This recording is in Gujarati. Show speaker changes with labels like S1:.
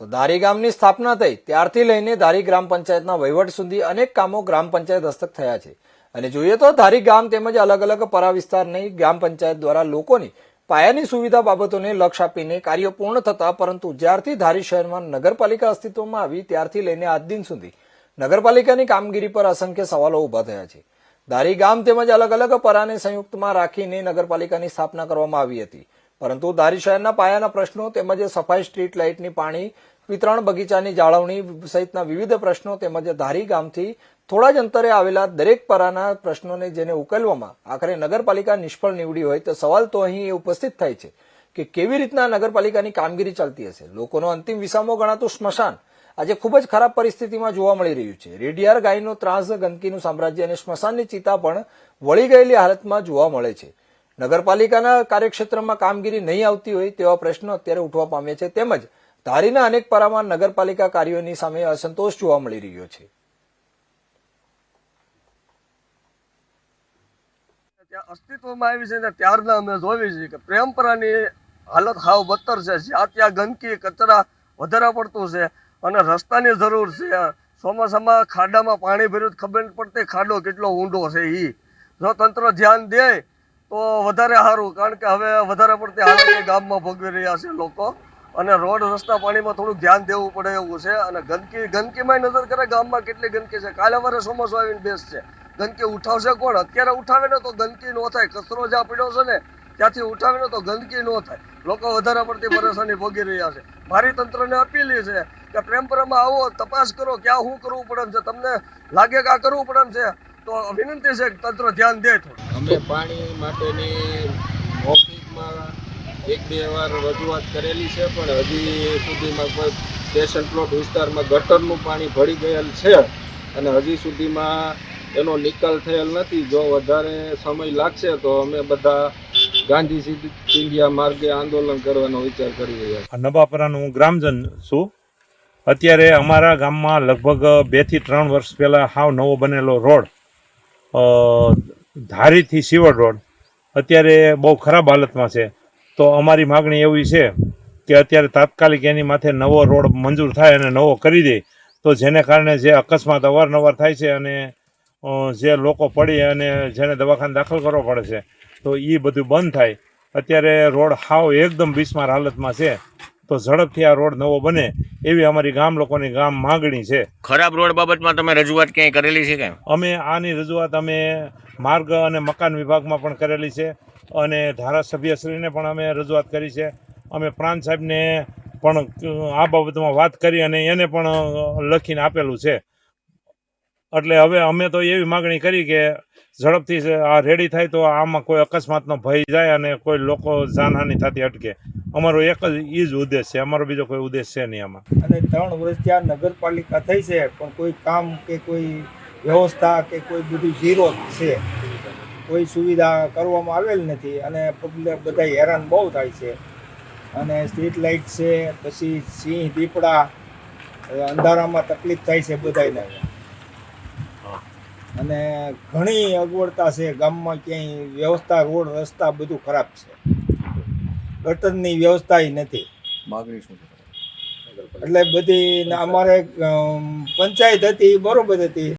S1: તો ધારી ગામની સ્થાપના થઈ, ત્યારથી લઈને ધારી ગ્રામ પંચાયતના વહીવટ સુધી અનેક કામો ગ્રામ પંચાયત હસ્તક થયા છે. અને જોઈએ તો ધારી ગામ તેમજ અલગ અલગ પરા વિસ્તારની ગ્રામ પંચાયત દ્વારા લોકોની પાયાની સુવિધા બાબતોને લક્ષ્ય આપીને કાર્યો પૂર્ણ થતા, પરંતુ જ્યારથી ધારી શહેરમાં નગરપાલિકા અસ્તિત્વમાં આવી, ત્યારથી લઈને આજ દિન સુધી નગરપાલિકાની કામગીરી પર અસંખ્ય સવાલો ઊભા થયા છે. ધારી ગામ તેમજ અલગ અલગ પરાને સંયુક્તમાં રાખીને નગરપાલિકાની સ્થાપના કરવામાં આવી હતી. પરંતુ ધારી શહેરના પાયાના પ્રશ્નો તેમજ સફાઈ સ્ટ્રીટ લાઇટની પાણી, વિતરણ બગીચાની જાળવણી સહિતના વિવિધ પ્રશ્નો તેમજ ધારી ગામથી થોડા જ અંતરે આવેલા દરેક પરાના પ્રશ્નોને જેને ઉકેલવામાં આખરે નગરપાલિકા નિષ્ફળ નીવડી હોય તો સવાલ તો અહીં એ ઉપસ્થિત થાય છે કે કેવી રીતના નગરપાલિકાની કામગીરી ચાલતી હશે? લોકોનો અંતિમ વિસામો ગણાતું સ્મશાન આજે ખૂબ જ ખરાબ પરિસ્થિતિમાં જોવા મળી રહ્યું છે. રેડિયાર ગાયનો ત્રાસ ગંદકીનું સામ્રાજ્ય અને સ્મશાનની ચિતા પણ વળી ગયેલી હાલતમાં જોવા મળે છે. નગરપાલિકાના કાર્યક્ષેત્રમાં કામગીરી નહીં આવતી હોય તેવા પ્રશ્નો અત્યારે ઉઠવા પામે છે. તેમજ ધારીના અનેક પરામાં નગરપાલિકા કાર્યોની સામે અસંતોષ જોવા મળી રહ્યો છે.
S2: અસ્તિત્વમાં આવી છે ને ત્યારના અમે જોવી છે કે પ્રેમપરાની હાલત હાવ બદતર છે. જ્યાં ત્યાં ગંદકી, કચરા વધારે પડતું છે અને રસ્તાની જરૂર છે. ચોમાસામાં ખાડામાં પાણી ભર્યું ખબર પડતી ખાડો કેટલો ઊંડો છે એ જો તંત્ર ધ્યાન દે તો વધારે સારું, કારણ કે હવે વધારે પડતી હાલત ગામમાં ભોગવી રહ્યા છે લોકો. અને રોડ, રસ્તા, પાણીમાં થોડુંક ધ્યાન દેવું પડે એવું છે. અને ગંદકી ગંદકીમાં નજર કરે ગામમાં કેટલી ગંદકી છે. કાલે વારે ચોમાસું આવીને બેસશે. ગંદકી ઉઠાવશે કોણ? અત્યારે ઉઠાવે ને તો ગંદકી ન થાય. કચરો જ્યાં પડ્યો છે ને, ત્યાંથી ઉઠાવે ને તો ગંદકી ન થાય. લોકો વધારે પડતી પરેશાની ભોગી રહ્યા છે. મારી તંત્રને અપીલ છે કે પ્રેમપરામાં આવો, તપાસ કરો, ક્યાં શું કરવું પડે છે. તમને લાગે કે આ કરવું પડે છે? તો વિનંતી છે કે તંત્ર ધ્યાન દે થોડું.
S3: અમે પાણી માટેની મૌખિકમાં એક બે વાર રજૂઆત કરેલી છે પણ હજી સુધીમાં કોઈ સ્ટેશન પ્લોટ વિસ્તારમાં ગટરનું પાણી ભળી ગયેલ છે અને હજી સુધીમાં એનો નિકાલ થયેલ નથી. જો વધારે સમય લાગશે તો અમે બધા ગાંધીજી સિંધિયા માર્ગે આંદોલન કરવાનો વિચાર કરી રહ્યા છીએ.
S4: નબાપરાનું હું ગ્રામજન છું. અત્યારે અમારા ગામમાં લગભગ બેથી ત્રણ વર્ષ પહેલાં હાવ નવો બનેલો રોડ ધારીથી સિવડ રોડ અત્યારે બહુ ખરાબ હાલતમાં છે. તો અમારી માગણી એવી છે કે અત્યારે તાત્કાલિક એની માથે નવો રોડ મંજૂર થાય અને નવો કરી દે. તો જેને કારણે જે અકસ્માત અવારનવાર થાય છે અને જે લોકો પડી અને જેને દવાખાને દાખલ કરવો પડે છે, તો એ બધું બંધ થાય. અત્યારે રોડ હાવ એકદમ બિસ્માર હાલતમાં છે. તો ઝડપથી આ રોડ નવો બને એવી અમારી ગામ લોકોની ગામ માગણી છે.
S5: ખરાબ રોડ બાબતમાં તમે રજૂઆત ક્યાંય કરેલી છે કે
S4: અમે આની રજૂઆત અમે માર્ગ અને મકાન વિભાગમાં પણ કરેલી છે અને ધારાસભ્યશ્રીને પણ અમે રજૂઆત કરી છે. અમે પ્રાંત સાહેબને પણ આ બાબતમાં વાત કરી અને એને પણ લખીને આપેલું છે. એટલે હવે અમે તો એવી માગણી કરી કે ઝડપથી આ રેડી થાય તો આમાં કોઈ અકસ્માતનો ભય જાય અને કોઈ લોકો જાનહાનિ થતી અટકે. અમારો એક જ એ જ ઉદ્દેશ છે, અમારો બીજો કોઈ ઉદ્દેશ છે નહીં આમાં.
S6: અને ત્રણ વર્ષ ત્યાં નગરપાલિકા થઈ છે, પણ કોઈ કામ કે કોઈ વ્યવસ્થા કે કોઈ બધું ઝીરો છે. કોઈ સુવિધા કરવામાં આવેલ નથી અને પબ્લિક બધા હેરાન બહુ થાય છે. અને સ્ટ્રીટ લાઇટ છે, પછી સિંહ, દીપડા, અંધારામાં તકલીફ થાય છે બધાને અને ઘણી અગવડતા છે. ગામમાં ક્યાંય વ્યવસ્થા રોડ રસ્તા બધું ખરાબ છે. ગટરની વ્યવસ્થા નથી.
S7: માગણી શું
S6: એટલે બધી અમારે પંચાયત હતી બરોબર હતી.